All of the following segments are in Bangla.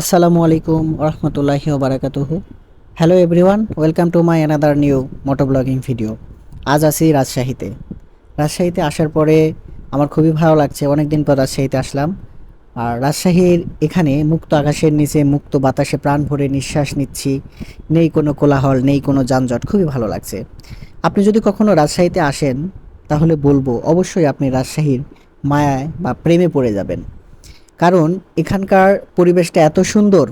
আসসালামু আলাইকুম রহমতুল্লাহি ওবারাকাতুহু hello everyone welcome to my another new moto blogging video আজ আছি রাজশাহীতে। রাজশাহীতে আসার পরে আমার খুবই ভালো লাগছে অনেক দিন পর রাজশাহীতে আসলাম। আর রাজশাহীর এখানে মুক্ত আকাশের নিচে, মুক্ত বাতাসে প্রাণ ভরে নিঃশ্বাস নিচ্ছি। নেই কোনো কোলাহল, নেই কোনো যানজট, খুবই ভালো লাগছে। আপনি যদি কখনো রাজশাহীতে আসেন, তাহলে বলব অবশ্যই আপনি রাজশাহীর মায়ায় বা প্রেমে পড়ে যাবেন। কারণ এখানকার পরিবেশটা এত সুন্দর,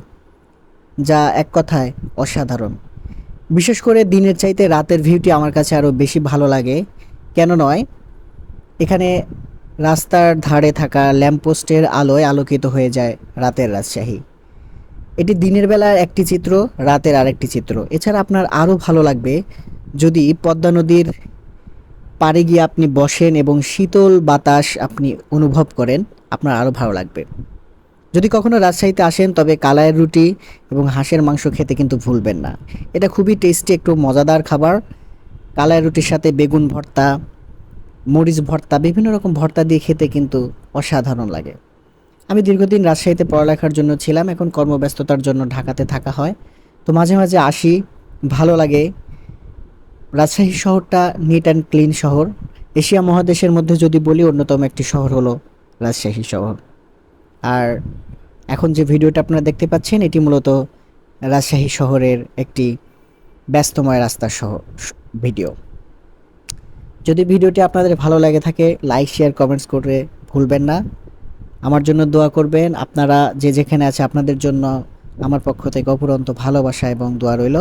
যা এক কথায় অসাধারণ। বিশেষ করে দিনের চাইতে রাতের ভিউটি আমার কাছে আরও বেশি ভালো লাগে। কেন নয়, এখানে রাস্তার ধারে থাকা ল্যাম্পপোস্টের আলোয় আলোকিত হয়ে যায় রাতের রাজশাহী। এটি দিনের বেলার একটি চিত্র, রাতের আরেকটি চিত্র। এছাড়া আপনার আরও ভালো লাগবে যদি পদ্মা নদীর পাড়ে গিয়ে আপনি বসেন এবং শীতল বাতাস আপনি অনুভব করেন, আপনার আরও ভালো লাগবে। যদি কখনো রাজশাহীতে আসেন, তবে কালায়ের রুটি এবং হাঁসের মাংস খেতে কিন্তু ভুলবেন না। এটা খুবই টেস্টি একটু মজাদার খাবার। কালায়ের রুটির সাথে বেগুন ভর্তা, মরিচ ভর্তা, বিভিন্ন রকম ভর্তা দিয়ে খেতে কিন্তু অসাধারণ লাগে। আমি দীর্ঘদিন রাজশাহীতে পড়ালেখার জন্য ছিলাম, এখন কর্মব্যস্ততার জন্য ঢাকাতে থাকা হয়। তো মাঝে মাঝে আসি, ভালো লাগে। রাজশাহী শহরটা নিট অ্যান্ড ক্লিন শহর। এশিয়া মহাদেশের মধ্যে যদি বলি, অন্যতম একটি শহর হলো রাজশাহী শহর। আর এখন যে ভিডিওটা আপনারা দেখতে পাচ্ছেন, এটি মূলত রাজশাহী শহরের একটি ব্যস্তময় রাস্তা সহ ভিডিও। যদি ভিডিওটি আপনাদের ভালো লাগে থাকে লাইক শেয়ার কমেন্টস করে ভুলবেন না। আমার জন্য দোয়া করবেন। আপনারা যে যেখানে আছে, আপনাদের জন্য আমার পক্ষ থেকে অপুরন্ত ভালোবাসা এবং দোয়া রইল।